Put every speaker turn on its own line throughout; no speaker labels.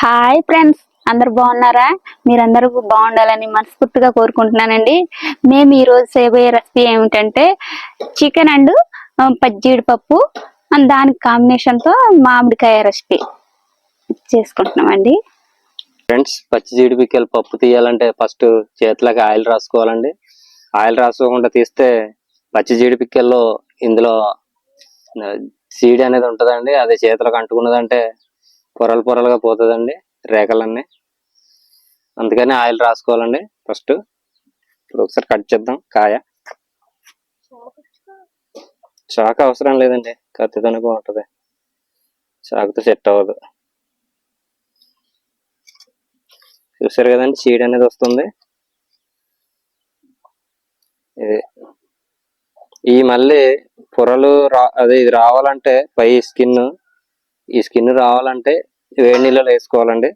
Hi friends అందరు బాగున్నారా? మీరందరూ బాగుండాలని మనస్ఫూర్తిగా కోరుకుంటున్నానండి. మేము ఈ రోజు చేయబోయే రెసిపీ ఏమిటంటే చికెన్ అండ్ పజ్జీడిపప్పు దాని దానికి కాంబినేషన్తో మామిడికాయ రెసిపీ చేసుకుంటున్నామండి.
ఫ్రెండ్స్ పచ్చి జీడిపిక్కలు పప్పు తీయాలంటే ఫస్ట్ చేతులకు ఆయిల్ రాసుకోవాలండి. ఆయిల్ రాసుకోకుండా తీస్తే పచ్చి జీడిపిక్కల్లో ఇందులో సీడ్ అనేది ఉంటుందండి. అది చేతులకు అంటుకున్నదంటే పొరలు పొరలుగా పోతుందండి రేఖలన్నీ. అందుకని ఆయిల్ రాసుకోవాలండి ఫస్ట్. ఇప్పుడు ఒకసారి కట్ చేద్దాం కాయ. చాకు అవసరం లేదండి కత్తితోనే బాగుంటుంది. చాకుతో సెట్ అవ్వదు. చూసారు కదండి సీడ్ అనేది వస్తుంది. ఇది ఈ మళ్ళీ పొరలు రా అదే ఇది రావాలంటే పై స్కిన్ ఈ స్కిన్ రావాలంటే వేడి నీళ్ళలో వేసుకోవాలండి.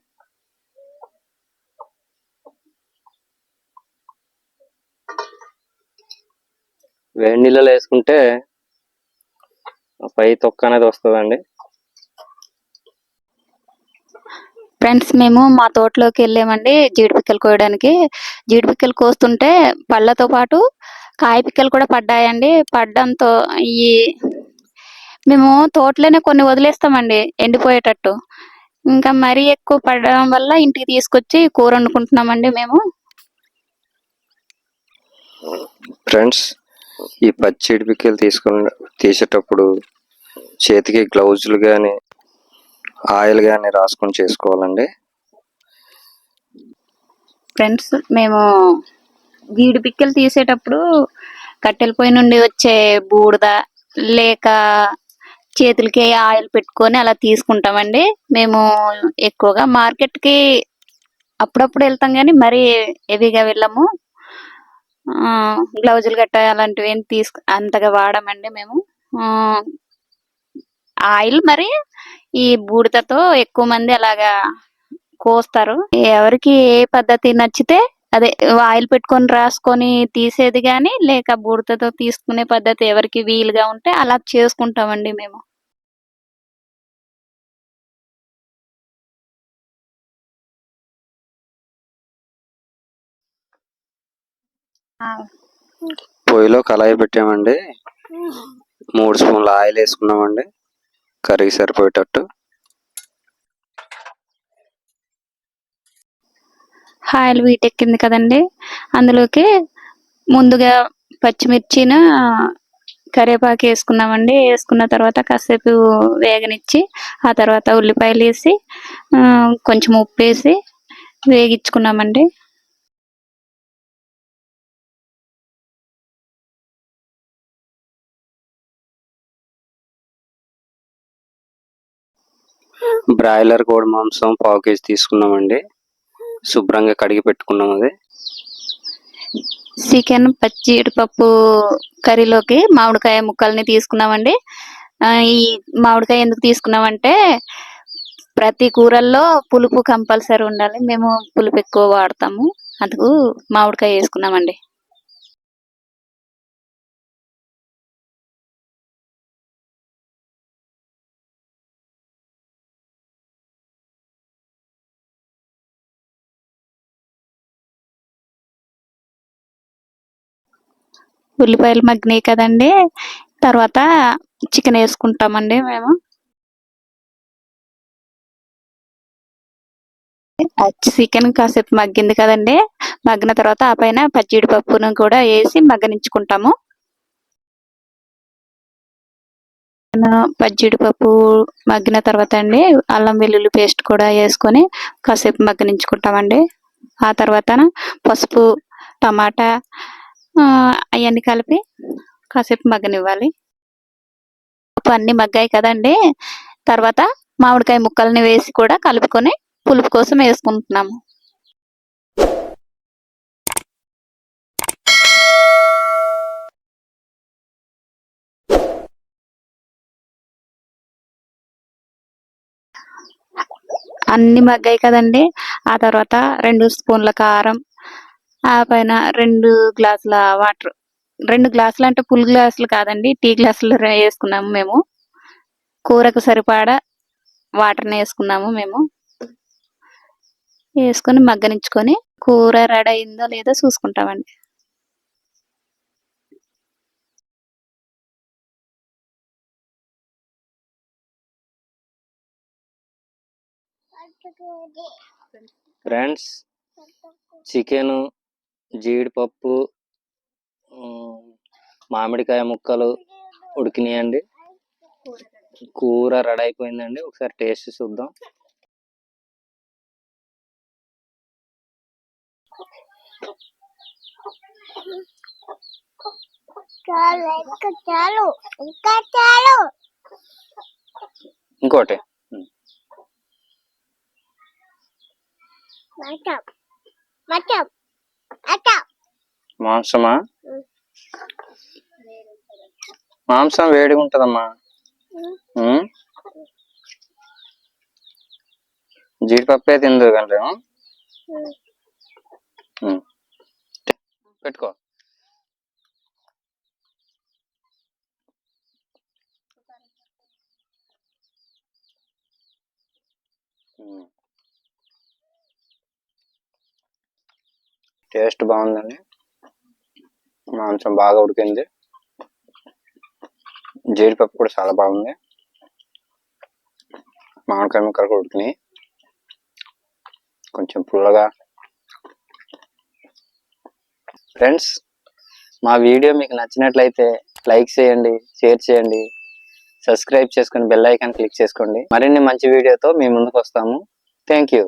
వేడి నీళ్ళలో వేసుకుంటే పై తొక్క అనేది వస్తుందండి.
ఫ్రెండ్స్ మేము మా తోటలోకి వెళ్ళామండి జీడిపిక్కలు కోయడానికి. జీడిపిక్కలు కోస్తుంటే పళ్ళతో పాటు కాయ పిక్కలు కూడా పడ్డాయండి. పడ్డంతో ఈ మేము తోటలోనే కొన్ని వదిలేస్తామండి ఎండిపోయేటట్టు. ఇంకా మరీ ఎక్కువ పడడం వల్ల ఇంటికి తీసుకొచ్చి కూర వండుకుంటున్నామండి మేము.
ఫ్రెండ్స్ ఈ పచ్చిడి పిక్కలు తీసుకుని తీసేటప్పుడు చేతికి గ్లౌజులు కానీ ఆయిల్ కానీ రాసుకొని చేసుకోవాలండి.
ఫ్రెండ్స్ మేము జీడి పిక్కలు తీసేటప్పుడు కట్టెల పొయ్యి నుండి వచ్చే బూడిద లేక చేతులకి ఆయిల్ పెట్టుకొని అలా తీసుకుంటామండి. మేము ఎక్కువగా మార్కెట్కి అప్పుడప్పుడు వెళ్తాం కానీ మరీ హెవీగా వెళ్ళము. గ్లౌజులు గట్ట అలాంటివి ఏం తీసుకు అంతగా వాడమండి మేము. ఆయిల్ మరి ఈ బూడిదతో ఎక్కువ మంది అలాగా కోస్తారు. ఎవరికి ఏ పద్ధతి నచ్చితే అదే ఆయిల్ పెట్టుకొని రాసుకొని తీసేది గాని లేక బూడిదతో తీసుకునే పద్ధతి ఎవరికి వీలుగా ఉంటే అలా చేసుకుంటామండి మేము.
పొయ్యిలో కళాయి పెట్టామండి. మూడు స్పూన్ల ఆయిల్ వేసుకున్నామండి కర్రీకి సరిపోయేటట్టు.
ఆయిల్ వీటెక్కింది కదండి. అందులోకి ముందుగా పచ్చిమిర్చిన కరివేపాకు వేసుకున్నామండి వేసుకున్న తర్వాత కాసేపు వేగనిచ్చి ఆ తర్వాత ఉల్లిపాయలు వేసి కొంచెం ఉప్పు వేసి వేగించుకున్నామండి.
బ్రాయిలర్ కోడి మాంసం పావు కేజీ తీసుకున్నామండి. శుభ్రంగా కడిగి పెట్టుకున్నాం అది.
చికెన్ పచ్చి పప్పు కర్రీలోకి మామిడికాయ ముక్కల్ని తీసుకున్నామండి. ఈ మామిడికాయ ఎందుకు తీసుకున్నామంటే ప్రతి కూరల్లో పులుపు కంపల్సరీ ఉండాలి. మేము పులుపు ఎక్కువ వాడతాము. అందుకు మామిడికాయ వేసుకున్నామండి. ఉల్లిపాయలు మగ్గినాయి కదండి. తర్వాత చికెన్ వేసుకుంటామండి మేము. చికెన్ కాసేపు మగ్గింది కదండి. మగ్గిన తర్వాత ఆ పైన పచ్చిడిపప్పును కూడా వేసి మగ్గనించుకుంటాము. పచ్చిడిపప్పు మగ్గిన తర్వాత అండి అల్లం వెల్లుల్లి పేస్ట్ కూడా వేసుకొని కాసేపు మగ్గనించుకుంటామండి. ఆ తర్వాత పసుపు టమాటా అవన్నీ కలిపి కాసేపు మగ్గనివ్వాలి. పప్పు అన్ని మగ్గాయి కదండి. తర్వాత మామిడికాయ ముక్కల్ని వేసి కూడా కలుపుకొని పులుపు కోసం వేసుకుంటున్నాము. అన్ని మగ్గాయి కదండి. ఆ తర్వాత రెండు స్పూన్ల కారం ఆ పైన రెండు గ్లాసుల వాటర్. రెండు గ్లాసులు అంటే ఫుల్ గ్లాసులు కాదండి టీ గ్లాసులు వేసుకున్నాము మేము. కూరకు సరిపడా వాటర్ని వేసుకున్నాము మేము. వేసుకొని మగ్గనించుకొని కూర రెడీ అయిందో లేదో చూసుకుంటామండి.
ఫ్రెండ్స్ చికెన్ జీడిపప్పు మామిడికాయ ముక్కలు ఉడికినాయండి. కూర రెడీ అయిపోయిందండి. ఒకసారి టేస్ట్ చూద్దాం.
చాలు ఇంకా చాలు ఇంకా చాలు
ఇంకోటి
మటం. మటం.
మాంసమా? మాంసం వేడిగా ఉంటదమ్మా? జీడిపప్పే తిందు కంటే పెట్టుకో. టేస్ట్ బాగుందండి. మాంసం బాగా ఉడికింది. జీడిపప్పు కూడా చాలా బాగుంది. మామిడికాయ ముక్కలు కూడా ఉడికినాయి. కొంచెం పుల్లగా. ఫ్రెండ్స్ మా వీడియో మీకు నచ్చినట్లయితే లైక్ చేయండి షేర్ చేయండి సబ్స్క్రైబ్ చేసుకొని బెల్ ఐకాన్ క్లిక్ చేసుకోండి. మరిన్ని మంచి వీడియోతో మీ ముందుకు వస్తాము. Thank you